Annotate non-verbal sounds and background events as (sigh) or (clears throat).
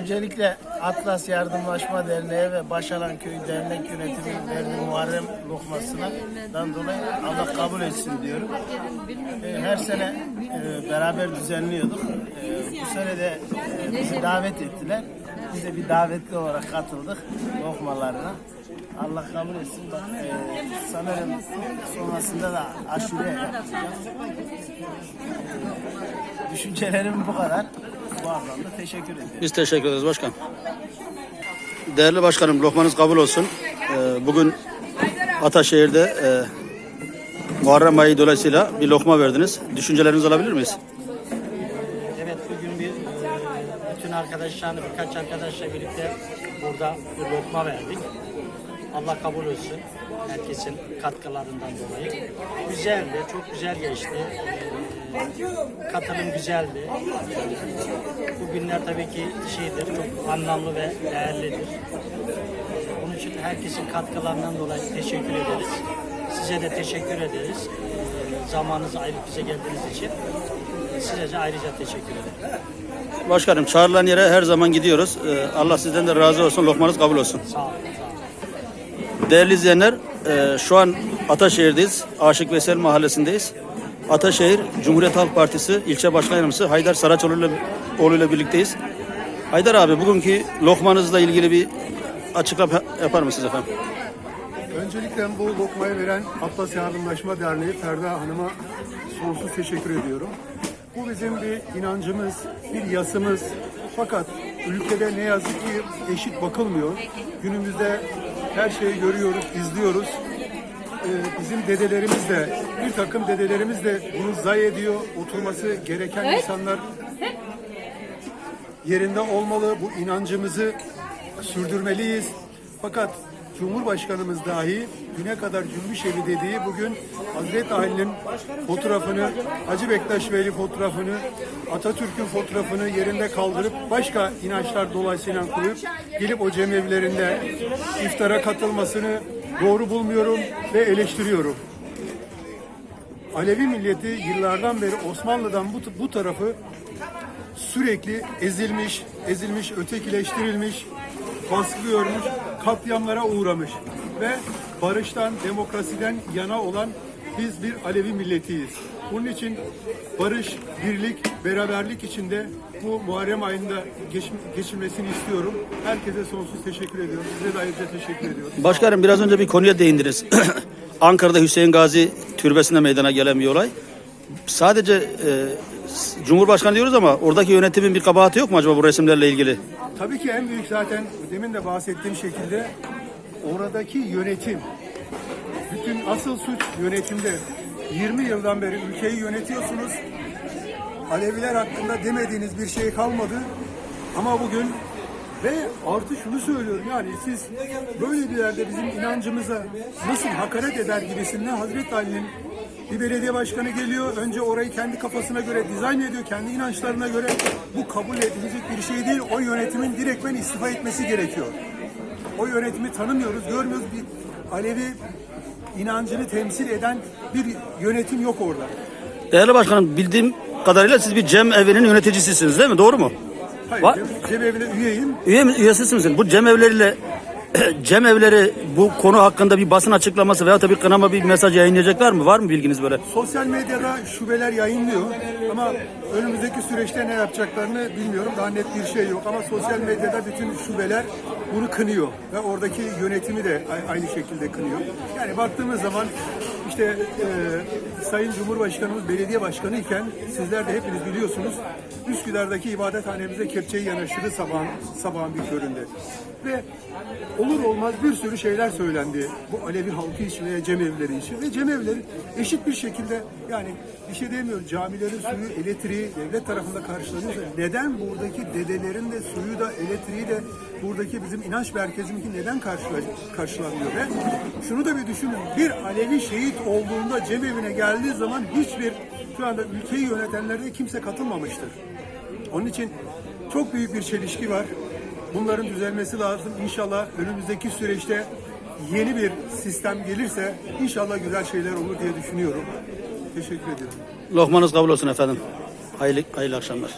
Öncelikle Atlas Yardımlaşma Derneği ve Başaran Köyü Dernek Yönetimi verdiği Muharrem lokmasından dolayı Allah kabul etsin diyorum. Ee, Her sene e, beraber düzenliyorduk. Ee, Bu sene de e, davet ettiler. Biz de bir davetli olarak katıldık lokmalarına. Allah kabul etsin. Bak, e, sanırım sonrasında da aşure yapacağız. Düşüncelerim bu kadar. Anlamda teşekkür ederim. Biz teşekkür ederiz başkan. Değerli başkanım lokmanız kabul olsun. Ee, bugün Ataşehir'de e, Muharrem ayı dolayısıyla bir lokma verdiniz. Düşüncelerinizi alabilir miyiz? Evet bugün bir bütün arkadaşlarla birkaç arkadaşla birlikte burada bir lokma verdik. Allah kabul etsin herkesin katkılarından dolayı. Güzeldi, çok güzel geçti. Katılım güzeldi. Bu günler tabii ki şeydir, çok anlamlı ve değerlidir. Bunun için herkesin katkılarından dolayı teşekkür ederiz. Size de teşekkür ederiz. Zamanınızı ayırıp bize geldiğiniz için size de ayrıca teşekkür ederim. Başkanım çağrılan yere her zaman gidiyoruz. Ee, Allah sizden de razı olsun. Lokmanız kabul olsun. Sağ olun. Değerli izleyenler, e, şu an Ataşehir'deyiz. Aşık Veysel Mahallesi'ndeyiz. Ataşehir Cumhuriyet Halk Partisi ilçe başkan yardımcısı Haydar Saraçoğlu ile, birlikteyiz. Haydar abi bugünkü lokmanızla ilgili bir açıklama yapar mısınız efendim? Öncelikle bu lokmayı veren Atlas Yardımlaşma Derneği Ferda Hanım'a sonsuz teşekkür ediyorum. Bu bizim bir inancımız, bir yasımız. Fakat ülkede ne yazık ki eşit bakılmıyor. Günümüzde her şeyi görüyoruz, izliyoruz. Ee, bizim dedelerimiz de, bir takım dedelerimiz de bunu zayi ediyor. Oturması gereken insanlar yerinde olmalı. Bu inancımızı sürdürmeliyiz. Fakat Cumhurbaşkanımız dahi güne kadar Cümbüş evi dediği bugün Hazreti Ali'nin fotoğrafını, Hacı Bektaş Veli fotoğrafını, Atatürk'ün fotoğrafını yerinde kaldırıp başka inançlar dolayısıyla koyup gelip o cemevlerinde iftara katılmasını doğru bulmuyorum ve eleştiriyorum. Alevi milleti yıllardan beri Osmanlı'dan bu, bu tarafı sürekli ezilmiş, ezilmiş, ötekileştirilmiş, baskı görmüş, katliamlara uğramış ve barıştan, demokrasiden yana olan biz bir Alevi milletiyiz. Bunun için barış, birlik, beraberlik içinde bu Muharrem ayında geç, geçirmesini istiyorum. Herkese sonsuz teşekkür ediyorum. Size de ayrıca teşekkür ediyorum. Başkanım biraz önce bir konuya değindiniz. (clears throat) Ankara'da Hüseyin Gazi türbesinde meydana gelen bir olay. Sadece e, Cumhurbaşkanı diyoruz ama oradaki yönetimin bir kabahati yok mu acaba bu resimlerle ilgili? Tabii ki en büyük zaten demin de bahsettiğim şekilde oradaki yönetim. Bütün asıl suç yönetimde. 20 yıldan beri ülkeyi yönetiyorsunuz. Aleviler hakkında demediğiniz bir şey kalmadı. Ama bugün ve artı şunu söylüyorum yani siz böyle bir yerde bizim inancımıza nasıl hakaret eder gibisinden Hazreti Ali'nin bir belediye başkanı geliyor. Önce orayı kendi kafasına göre dizayn ediyor. Kendi inançlarına göre bu kabul edilecek bir şey değil. O yönetimin direktmen istifa etmesi gerekiyor. O yönetimi tanımıyoruz, görmüyoruz. Bir Alevi inancını temsil eden bir yönetim yok orada. Değerli başkanım bildiğim kadarıyla siz bir cem evinin yöneticisisiniz değil mi? Doğru mu? Hayır, Va- cem- cemevine üyeyim. Üye, mi- üyesiz misiniz? Bu cem evleriyle (clears throat) cem evleri bu konu hakkında bir basın açıklaması veya da bir kınama bir mesaj yayınlayacaklar mı? Var mı bilginiz böyle? Sosyal medyada şubeler yayınlıyor ama önümüzdeki süreçte ne yapacaklarını bilmiyorum. Daha net bir şey yok ama sosyal medyada bütün şubeler bunu kınıyor ve oradaki yönetimi de aynı şekilde kınıyor. Yani baktığımız zaman işte e, Sayın Cumhurbaşkanımız belediye başkanı iken sizler de hepiniz biliyorsunuz Üsküdar'daki ibadethanemize kepçeyi yanaştırdı sabahın, sabahın bir köründe. Ve olur olmaz bir sürü şeyler söylendi bu Alevi halkı için ve cemevleri için. Ve cemevleri eşit bir şekilde yani bir şey demiyorum camilerin suyu, elektriği devlet tarafında karşılanıyorsa neden buradaki dedelerin de suyu da elektriği de buradaki bizim inanç merkezimizin neden karşıla- karşılanmıyor? Ve şunu da bir düşünün bir Alevi şehit olduğunda cemevine geldiği zaman hiçbir şu anda ülkeyi yönetenlerde kimse katılmamıştır. Onun için çok büyük bir çelişki var. Bunların düzelmesi lazım. İnşallah önümüzdeki süreçte yeni bir sistem gelirse inşallah güzel şeyler olur diye düşünüyorum. Teşekkür ediyorum. Lokmanız kabul olsun efendim. Hayırlı, hayırlı akşamlar.